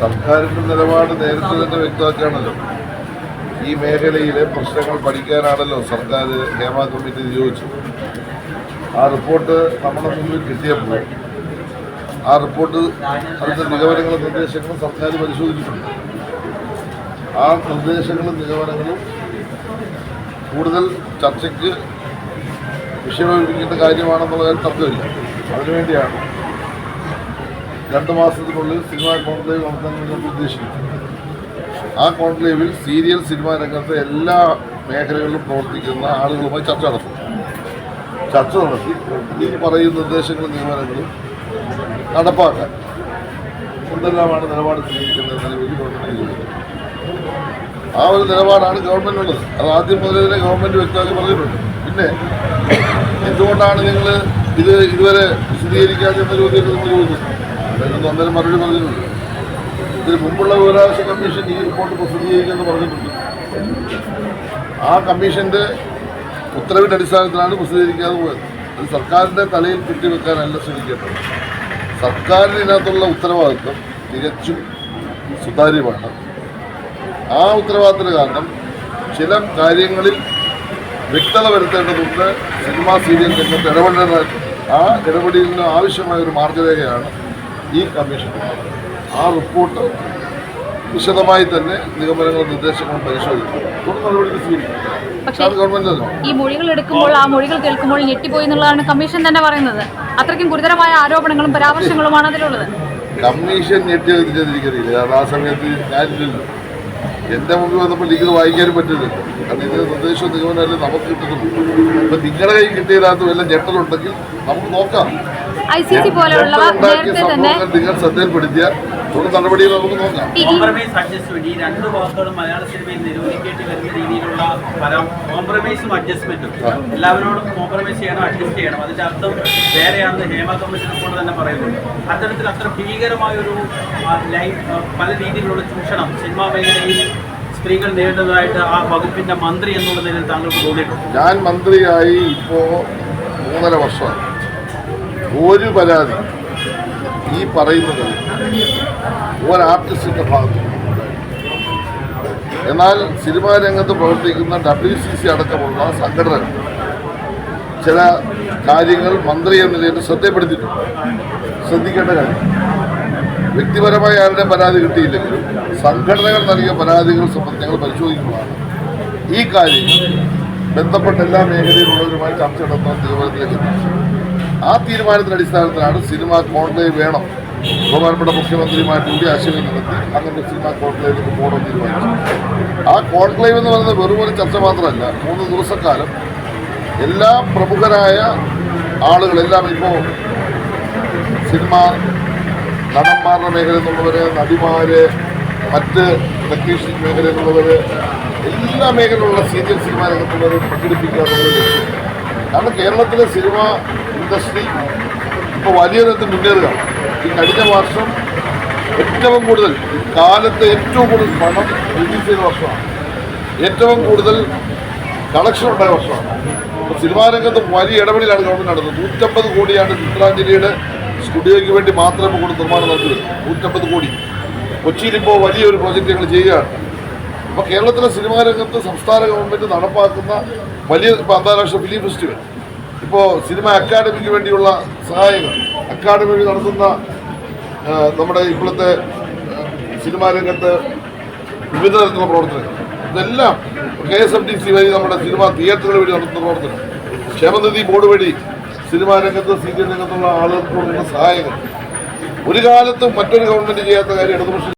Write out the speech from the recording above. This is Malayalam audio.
സർക്കാരിന്റെ നിലപാട് നേരത്തെ തന്നെ വ്യക്തമാക്കുകയാണല്ലോ. ഈ മേഖലയിലെ പ്രശ്നങ്ങൾ പഠിക്കാനാണല്ലോ സർക്കാർ ഹേമ കമ്മിറ്റി നിയോഗിച്ചത്. ആ റിപ്പോർട്ട് നമ്മുടെ മുമ്പിൽ കിട്ടിയപ്പോൾ ആ റിപ്പോർട്ട് അതിന്റെ നിഗമനങ്ങളും നിർദ്ദേശങ്ങളും സർക്കാർ പരിശോധിച്ചിട്ടുണ്ട്. ആ നിർദ്ദേശങ്ങളും നിഗമനങ്ങളും കൂടുതൽ ചർച്ചയ്ക്ക് വിഷയമൊരുക്കേണ്ട കാര്യമാണെന്നുള്ള കാര്യം അതിനുവേണ്ടിയാണ് രണ്ട് മാസത്തിനുള്ളിൽ സിനിമാ കോൺക്ലേവ് നടത്താൻ ഉദ്ദേശിക്കുന്നു. ആ കോൺക്ലേവിൽ സീരിയൽ സിനിമാ രംഗത്തെ എല്ലാ മേഖലകളിലും പ്രവർത്തിക്കുന്ന ആളുകളുമായി ചർച്ച നടത്തും. ചർച്ച നടത്തി ഈ പറയുന്ന നിർദ്ദേശങ്ങളും നിയമനങ്ങളും നടപ്പാക്കാൻ എന്തെല്ലാമാണ് നിലപാട് സ്വീകരിക്കുന്നത് നിലവിൽ ആ ഒരു നിലപാടാണ് ഗവൺമെന്റുള്ളത് അത് ആദ്യം മുതലേ തന്നെ ഗവൺമെന്റ് വ്യക്തമാക്കി പറഞ്ഞിട്ടുണ്ട്. പിന്നെ എന്തുകൊണ്ടാണ് നിങ്ങൾ ഇത് ഇതുവരെ വിശദീകരിക്കാതെ എന്ന ചോദ്യമൊക്കെ നമ്മൾ ചോദിക്കുന്നു? അന്നേരം മറുപടി പറഞ്ഞിട്ടുണ്ട്. ഇതിന് മുമ്പുള്ള വിവരാവകാശ കമ്മീഷൻ ഈ റിപ്പോർട്ട് പ്രസിദ്ധീകരിക്കുമെന്ന് പറഞ്ഞിട്ടുണ്ട്. ആ കമ്മീഷന്റെ ഉത്തരവിന്റെ അടിസ്ഥാനത്തിലാണ് പ്രസിദ്ധീകരിക്കാതെ പോയത്. അത് സർക്കാരിന്റെ തലയിൽ കെട്ടിവെക്കാനല്ല ശ്രമിക്കേണ്ടത്. സർക്കാരിന് ഇതിനകത്തുള്ള ഉത്തരവാദിത്വം തികച്ചും സുതാര്യമാണ്. ആ ഉത്തരവാദിത്തത്തിന് കാരണം ചില കാര്യങ്ങളിൽ വ്യക്തത വരുത്തേണ്ടതുണ്ട്. സിനിമാ സീരിയൽ രംഗത്ത് ഇടപെടേണ്ട ആ ഇടപെടലിന് ആവശ്യമായ ഒരു മാർഗരേഖയാണ് ഈ കമ്മീഷൻ ആ റിപ്പോർട്ട് വിശദമായി തന്നെ നിഗമനങ്ങളും നിർദ്ദേശങ്ങളും പരിശോധിക്കും. നടപടികൾ സ്വീകരിക്കും ഈ മൊഴികൾ എടുക്കുമ്പോൾ ആ മൊഴികൾ കേൾക്കുമ്പോൾ ഞെട്ടിപ്പോയി എന്നുള്ളതാണ് കമ്മീഷൻ തന്നെ പറയുന്നത്. അത്രയ്ക്കും ഗുരുതരമായ ആരോപണങ്ങളും പരാമർശങ്ങളുമാണ് അതിലുള്ളത്. കമ്മീഷൻ ഞെട്ടിയത് എനിക്കറിയില്ല കാരണം ആ സമയത്ത് ഞാനില്ലല്ലോ. എന്റെ മുമ്പിൽ വന്നപ്പോൾ ലിഖിത് വായിക്കാനും പറ്റില്ല കാരണം ഇതിന് നിർദ്ദേശവും നിഗമനമല്ലേ നമുക്ക് കിട്ടുന്നുള്ളൂ അപ്പൊ നിങ്ങളുടെ കയ്യിൽ കിട്ടിയതിനകത്ത് വല്ല ഞെട്ടലുണ്ടെങ്കിൽ നമുക്ക് നോക്കാം. ഐ സി സി പോലെയുള്ളവ നേരത്തെ തന്നെ നിങ്ങൾ ശ്രദ്ധയിൽപ്പെടുത്തിയാൽ തുടർ നടപടികൾ നമുക്ക് നോക്കാം. ഈ- ഈ കോംപ്രമൈസ് അഡ്ജസ്റ്റ്മെന്റ്. ഈ രണ്ട് വാക്കുകളും മലയാള സിനിമയിൽ നിരോധിക്കേണ്ടി വരുന്ന രീതിയിലുള്ള പല കോംപ്രമൈസും അഡ്ജസ്റ്റ്മെന്റും. എല്ലാവരോടും കോംപ്രമൈസ് ചെയ്യണം അഡ്ജസ്റ്റ് ചെയ്യണം. അതിന്റെ അർത്ഥം വേറെയാണെന്ന് ഹേമ കമ്മീഷൻ റിപ്പോർട്ട് തന്നെ പറയുന്നുണ്ട്. അത്തരത്തിൽ അത്ര ഭീകരമായൊരു ആ, ലൈഫ് പല രീതിയിലുള്ള ചൂഷണം സിനിമാ മേഖലയിൽ സ്ത്രീകൾ നേരിടുന്നതായിട്ട് ആ വകുപ്പിന്റെ മന്ത്രി എന്നുള്ള നിലയിൽ താങ്കൾക്ക് തോന്നിയിട്ടുണ്ട്? ഞാൻ മന്ത്രിയായി വർഷമായി ഒരു പരാതി. ഈ പറയുന്നത് ഒരാർട്ടിസ്റ്റിന്റെ ഭാഗത്ത് എന്നാൽ സിനിമാ രംഗത്ത് പ്രവർത്തിക്കുന്ന ഡബ്ല്യു സി സി അടക്കമുള്ള സംഘടന ചില കാര്യങ്ങൾ മന്ത്രി എന്ന നിലയിൽ ശ്രദ്ധപ്പെടുത്തിയിട്ടുണ്ട്. ശ്രദ്ധിക്കേണ്ട കാര്യം വ്യക്തിപരമായി ആരുടെ പരാതി കിട്ടിയില്ലെങ്കിലും സംഘടനകൾ നൽകിയ പരാതികൾ സംബന്ധിച്ച് ഞങ്ങൾ പരിശോധിക്കുന്നതാണ്. ഈ കാര്യങ്ങൾ ബന്ധപ്പെട്ട എല്ലാ മേഖലയിലുള്ളവരുമായി ചർച്ച നടത്താൻ തീരുമാനത്തിലേക്ക്. ആ തീരുമാനത്തിന്റെ അടിസ്ഥാനത്തിലാണ് സിനിമ കോൺക്ലേവ് വേണം. ബഹുമാനപ്പെട്ട മുഖ്യമന്ത്രിയുമായിട്ട് കൂടി ആശയവിനിമയം നടത്തി അങ്ങനെ സിനിമ കോൺക്ലേവിലേക്ക് പോകണം തീരുമാനിച്ചു. ആ കോൺക്ലേവ് എന്ന് പറയുന്നത് വെറും ഒരു ചർച്ച മാത്രമല്ല മൂന്ന് ദിവസക്കാലം എല്ലാ പ്രമുഖരായ ആളുകളെല്ലാം ഇപ്പോൾ സിനിമ നടന്മാരുടെ മേഖലയിൽ നിന്നുള്ളവർ നടിമാര് മറ്റ് ടെക്നീഷ്യൻ മേഖലയിൽ നിന്നുള്ളവർ എല്ലാ മേഖലയിലുള്ള സീരിയൽ സിനിമ രംഗത്തുള്ളവർ പ്രകടിപ്പിക്കുക എന്നുള്ളത് കാരണം കേരളത്തിലെ സിനിമ ഇൻഡസ്ട്രി ഇപ്പോൾ വലിയ തരത്തിൽ മുന്നേറുകയാണ് ഈ കഴിഞ്ഞ വർഷം ഏറ്റവും കൂടുതൽ കാലത്ത് ഏറ്റവും കൂടുതൽ പണം റിലീസ് ചെയ്ത വർഷമാണ്. ഏറ്റവും കൂടുതൽ കളക്ഷൻ ഉണ്ടായ വർഷമാണ്. അപ്പോൾ സിനിമാ രംഗത്ത് വലിയ ഇടപെടലാണ് ഗവൺമെന്റ് നടത്തുന്നത്. നൂറ്റമ്പത് കോടിയാണ് ചിത്രാഞ്ജലിയുടെ സ്റ്റുഡിയോയ്ക്ക് വേണ്ടി മാത്രം ഇപ്പോൾ കൊണ്ട് നിർമ്മാണം നടത്തിയത്. നൂറ്റമ്പത് കോടി. കൊച്ചിയിൽ ഇപ്പോൾ വലിയൊരു പ്രോജക്റ്റ് ഞങ്ങൾ ചെയ്യുകയാണ്. അപ്പോൾ കേരളത്തിലെ സിനിമാ രംഗത്ത് സംസ്ഥാന ഗവൺമെന്റ് നടപ്പാക്കുന്ന വലിയ ഇപ്പോൾ അന്താരാഷ്ട്ര ഫിലിം ഫെസ്റ്റിവൽ ഇപ്പോൾ സിനിമ അക്കാദമിക്ക് വേണ്ടിയുള്ള സഹായങ്ങൾ. അക്കാദമി വഴി നടത്തുന്ന നമ്മുടെ ഇപ്പോഴത്തെ സിനിമാ രംഗത്ത് വിവിധ തരത്തിലുള്ള പ്രവർത്തനങ്ങൾ. ഇതെല്ലാം K S M T C വഴി നമ്മുടെ സിനിമാ തിയേറ്ററുകൾ വഴി നടത്തുന്ന പ്രവർത്തനം. ക്ഷേമനിധി ബോർഡ് വഴി സിനിമാ രംഗത്ത് സീരിയൽ രംഗത്തുള്ള ആളുകൾക്ക് കൊടുക്കുന്ന സഹായങ്ങൾ. ഒരു കാലത്തും മറ്റൊരു ഗവൺമെന്റ് ചെയ്യാത്ത കാര്യം ഇടതുപക്ഷ